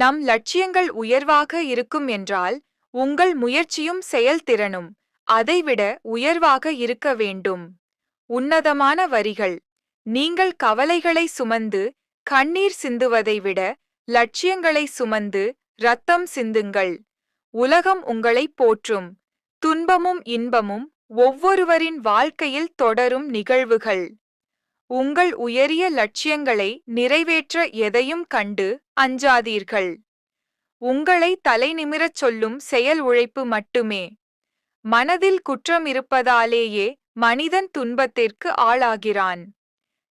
நம் லட்சியங்கள் உயர்வாக இருக்கும் என்றால் உங்கள் முயற்சியும் செயல்திறனும் அதைவிட உயர்வாக இருக்க வேண்டும். உன்னதமான வரிகள். நீங்கள் கவலைகளை சுமந்து கண்ணீர் சிந்துவதை விட லட்சியங்களை சுமந்து ரத்தம் சிந்துங்கள். உலகம் உங்களை போற்றும். துன்பமும் இன்பமும் ஒவ்வொருவரின் வாழ்க்கையில் தொடரும் நிகழ்வுகள். உங்கள் உயரிய லட்சியங்களை நிறைவேற்ற எதையும் கண்டு அஞ்சாதீர்கள். உங்களை தலைநிமிரச் சொல்லும் செயல் உழைப்பு மட்டுமே. மனதில் குற்றம் இருப்பதாலேயே மனிதன் துன்பத்திற்கு ஆளாகிறான்.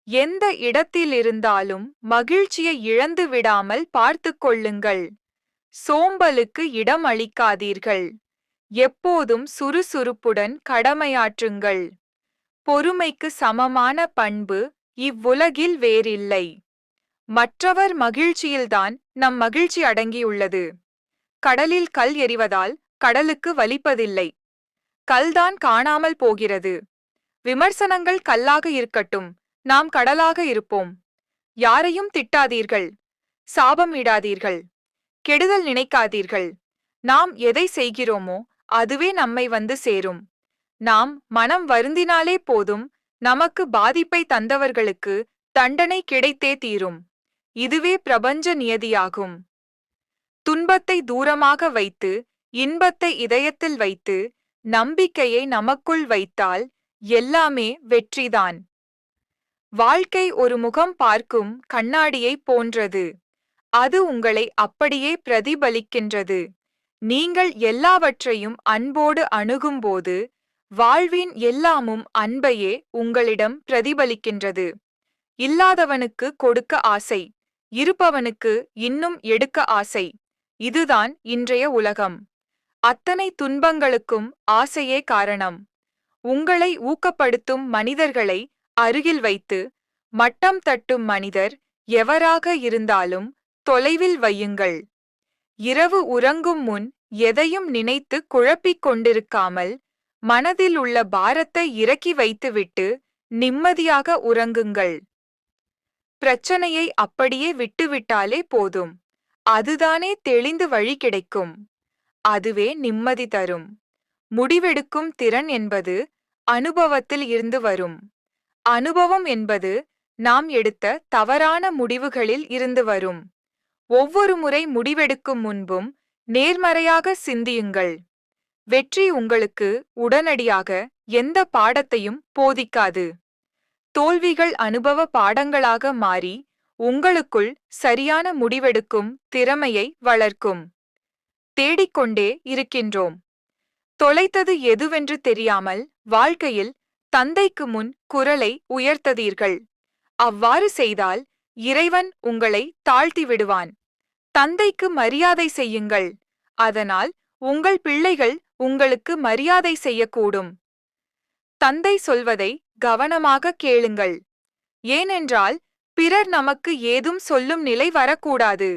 எந்த இடத்திலிருந்தாலும் மகிழ்ச்சியை இழந்து விடாமல் பார்த்துக் கொள்ளுங்கள். சோம்பலுக்கு இடம் அளிக்காதீர்கள் எப்போதும் சுறுசுறுப்புடன் கடமையாற்றுங்கள். பொறுமைக்கு சமமான பண்பு இவ்வுலகில் வேறில்லை. மற்றவர் மகிழ்ச்சியில்தான் நம் மகிழ்ச்சி அடங்கியுள்ளது. கடலில் கல் எறிவதால் கடலுக்கு வலிப்பதில்லை. கல்தான் காணாமல் போகிறது. விமர்சனங்கள் கல்லாக இருக்கட்டும் நாம் கடலாக இருப்போம். யாரையும் திட்டாதீர்கள். சாபம் இடாதீர்கள். கெடுதல் நினைக்காதீர்கள். நாம் எதை செய்கிறோமோ அதுவே நம்மை வந்து சேரும். நாம் மனம் வருந்தினாலே போதும் நமக்கு பாதிப்பை தந்தவர்களுக்கு தண்டனை கிடைத்தே தீரும். இதுவே பிரபஞ்ச நியதியாகும். துன்பத்தை தூரமாக வைத்து இன்பத்தை இதயத்தில் வைத்து நம்பிக்கையை நமக்குள் வைத்தால் எல்லாமே வெற்றிதான். வாழ்க்கை ஒரு முகம் பார்க்கும் கண்ணாடியை போன்றது. அது உங்களை அப்படியே பிரதிபலிக்கின்றது. நீங்கள் எல்லாவற்றையும் அன்போடு அணுகும்போது வாழ்வின் எல்லாமும் அன்பையே உங்களிடம் பிரதிபலிக்கின்றது. இல்லாதவனுக்கு கொடுக்க ஆசை இருப்பவனுக்கு இன்னும் எடுக்க ஆசை இதுதான் இன்றைய உலகம். அத்தனை துன்பங்களுக்கும் ஆசையே காரணம். உங்களை ஊக்கப்படுத்தும் மனிதர்களை அருகில் வைத்து மட்டம் தட்டும் மனிதர் எவராக இருந்தாலும் தொலைவில் வையுங்கள். இரவு உறங்கும் முன் எதையும் நினைத்து குழப்பிக் கொண்டிருக்காமல் மனதில் உள்ள பாரத்தை இறக்கி வைத்துவிட்டு நிம்மதியாக உறங்குங்கள். பிரச்சனையை அப்படியே விட்டுவிட்டாலே போதும். அதுதானே தெளிந்து வழி கிடைக்கும். அதுவே நிம்மதி தரும். முடிவெடுக்கும் திறன் என்பது அனுபவத்தில் இருந்து வரும். அனுபவம் என்பது நாம் எடுத்த தவறான முடிவுகளில் இருந்து வரும். ஒவ்வொரு முறை முடிவெடுக்கும் முன்பும் நேர்மறையாக சிந்தியுங்கள். வெற்றி உங்களுக்கு உடனடியாக எந்த பாடத்தையும் போதிக்காது. தோல்விகள் அனுபவ பாடங்களாக மாறி உங்களுக்குள் சரியான முடிவெடுக்கும் திறமையை வளர்க்கும். தேடிக்கொண்டே இருக்கின்றோம். தொலைத்தது எதுவென்று தெரியாமல் வாழ்க்கையில் தந்தைக்கு முன் குரலை உயர்த்ததீர்கள். அவ்வாறு செய்தால் இறைவன் உங்களை தாழ்த்தி விடுவான் தந்தைக்கு மரியாதை செய்யுங்கள். அதனால் உங்கள் பிள்ளைகள் உங்களுக்கு மரியாதை செய்யக்கூடும். தந்தை சொல்வதை கவனமாக கேளுங்கள். ஏனென்றால் பிறர் நமக்கு ஏதும் சொல்லும் நிலை வரக்கூடாது.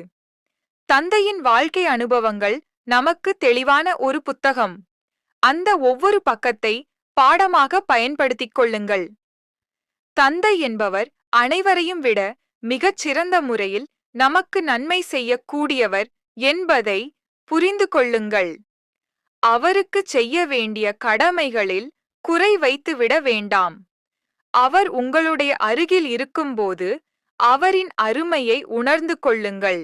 தந்தையின் வாழ்க்கை அனுபவங்கள் நமக்கு தெளிவான ஒரு புத்தகம். அந்த ஒவ்வொரு பக்கத்தை பாடமாக பயன்படுத்திக் கொள்ளுங்கள். தந்தை என்பவர் அனைவரையும் விட மிகச் சிறந்த முறையில் நமக்கு நன்மை செய்யக்கூடியவர் என்பதை புரிந்து கொள்ளுங்கள். அவருக்கு செய்ய வேண்டிய கடமைகளில் குறை வைத்துவிட வேண்டாம். அவர் உங்களுடைய அருகில் இருக்கும்போது அவரின் அருமையை உணர்ந்து கொள்ளுங்கள்.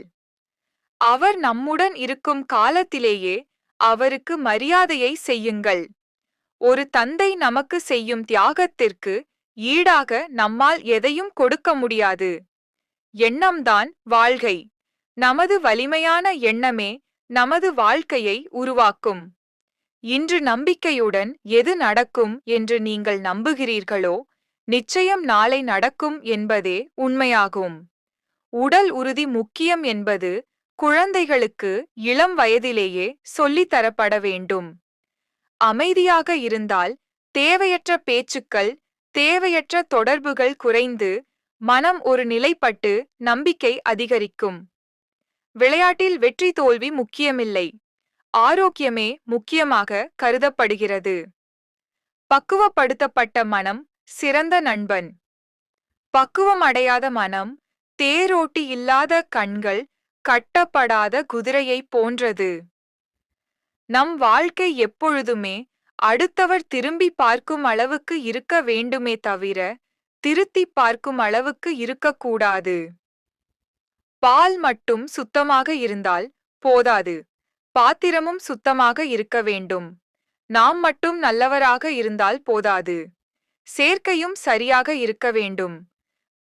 அவர் நம்முடன் இருக்கும் காலத்திலேயே அவருக்கு மரியாதையை செய்யுங்கள். ஒரு தந்தை நமக்கு செய்யும் தியாகத்திற்கு ஈடாக நம்மால் எதையும் கொடுக்க முடியாது. எண்ணம்தான் வாழ்கை நமது வலிமையான எண்ணமே நமது வாழ்க்கையை உருவாக்கும். இன்று நம்பிக்கையுடன் எது நடக்கும் என்று நீங்கள் நம்புகிறீர்களோ நிச்சயம் நாளை நடக்கும் என்பதே உண்மையாகும். உடல் உறுதி முக்கியம் என்பது குழந்தைகளுக்கு இளம் வயதிலேயே சொல்லித் தரப்பட வேண்டும். அமைதியாக இருந்தால் தேவையற்ற பேச்சுக்கள் தேவையற்ற தொடர்புகள் குறைந்து மனம் ஒரு நிலைப்பட்டு நம்பிக்கை அதிகரிக்கும். விளையாட்டில் வெற்றி தோல்வி முக்கியமில்லை. ஆரோக்கியமே முக்கியமாக கருதப்படுகிறது. பக்குவப்படுத்தப்பட்ட மனம் சிறந்த நண்பன். பக்குவம் அடையாத மனம் தேரோட்டி இல்லாத கண்கள் கட்டப்படாத குதிரையைப் போன்றது. நம் வாழ்க்கை எப்பொழுதுமே அடுத்தவர் திரும்பி பார்க்கும் அளவுக்கு இருக்க வேண்டுமே தவிர திருத்தி பார்க்கும் அளவுக்கு இருக்கக்கூடாது. பால் மட்டும் சுத்தமாக இருந்தால் போதாது. பாத்திரமும் சுத்தமாக இருக்க வேண்டும். நாம் மட்டும் நல்லவராக இருந்தால் போதாது. சேர்க்கையும் சரியாக இருக்க வேண்டும்.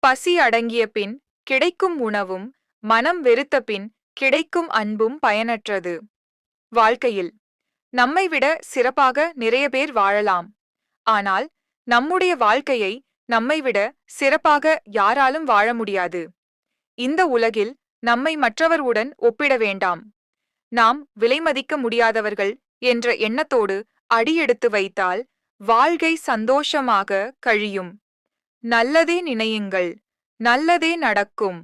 பசி அடங்கிய பின் கிடைக்கும் உணவும் மனம் வெறுத்த பின் கிடைக்கும் அன்பும் பயனற்றது. வாழ்க்கையில் நம்மை விட சிறப்பாக நிறைய பேர் வாழலாம். ஆனால் நம்முடைய வாழ்க்கையை நம்மை விட சிறப்பாக யாராலும் வாழ முடியாது. இந்த உலகில் நம்மை மற்றவர்களுடன் ஒப்பிட வேண்டாம். நாம் விலைமதிக்க முடியாதவர்கள் என்ற எண்ணத்தோடு அடியெடுத்து வைத்தால் வாழ்க்கை சந்தோஷமாக கழியும். நல்லதே நினையுங்கள். நல்லதே நடக்கும்.